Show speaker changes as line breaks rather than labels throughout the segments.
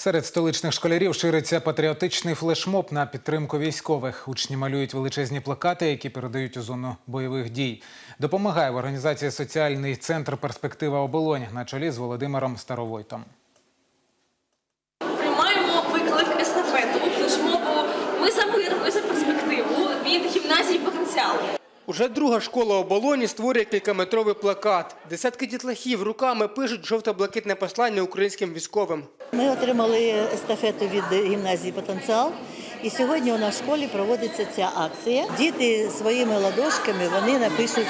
Серед столичних школярів шириться патріотичний флешмоб на підтримку військових. Учні малюють величезні плакати, які передають у зону бойових дій. Допомагає в організації соціальний центр Перспектива оболонь на чолі з Володимиром Старовойтом.
Приймаємо виклик естафету флешмобу Ми за мир, ми за перспективу від гімназії потенціал.
Уже друга школа оболоні створює кількаметровий плакат. Десятки дітлахів руками пишуть жовто-блакитне послання українським військовим.
Ми отримали естафету від гімназії Потенціал. І сьогодні у нас в школі проводиться ця акція. Діти своїми ладошками вони напишуть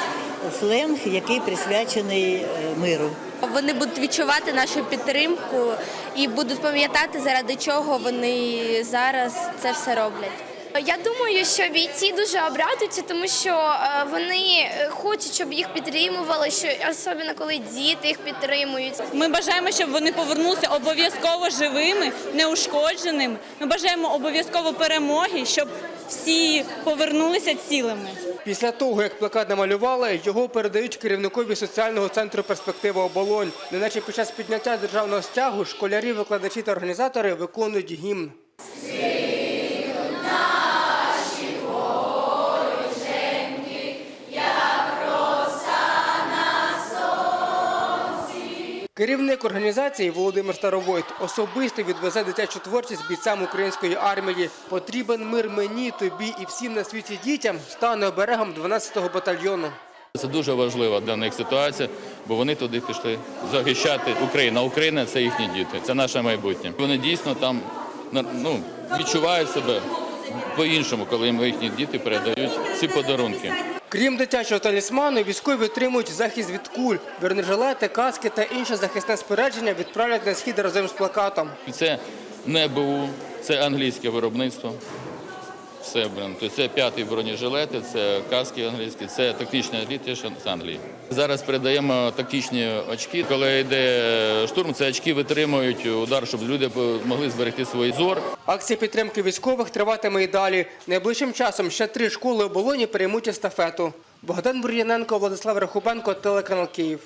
сленг, який присвячений е, миру.
Вони будуть відчувати нашу підтримку і будуть пам'ятати, заради чого вони зараз це все роблять.
Я думаю, що бійці дуже обрадуються, тому що е, вони е, хочуть, щоб їх підтримували, що особливо коли діти їх підтримують.
Ми бажаємо, щоб вони повернулися обов'язково живими, неушкодженими. Ми бажаємо обов'язково перемоги, щоб всі повернулися цілими.
Після того, як плакат намалювали, його передають керівникові соціального центру Перспектива оболонь. Неначе під час підняття державного стягу школярі, викладачі та організатори виконують гімн. Керівник організації Володимир Старовойт особисто відвезе дитячу творчість бійцям української армії. Потрібен мир мені, тобі і всім на світі дітям стане оберегом 12-го батальйону.
Це дуже важлива для них ситуація, бо вони туди пішли захищати Україну. Україна це їхні діти, це наше майбутнє. Вони дійсно там ну, відчувають себе по-іншому, коли їм їхні діти передають ці подарунки.
Крім дитячого талісману, військові отримують захист від куль, вернежилети, каски та інше захисне спорядження відправлять на схід разом з плакатом.
Це не БУ, це англійське виробництво. Все. Тобто це п'ятий бронежилети, це каски англійські, це тактичні еліти з Англії. Зараз передаємо тактичні очки. Коли йде штурм, ці очки витримують удар, щоб люди могли зберегти свій зор.
Акція підтримки військових триватиме і далі. Найближчим часом ще три школи оболоні переймуть естафету. Богдан Бур'яненко, Владислав Рахубенко, телеканал Київ.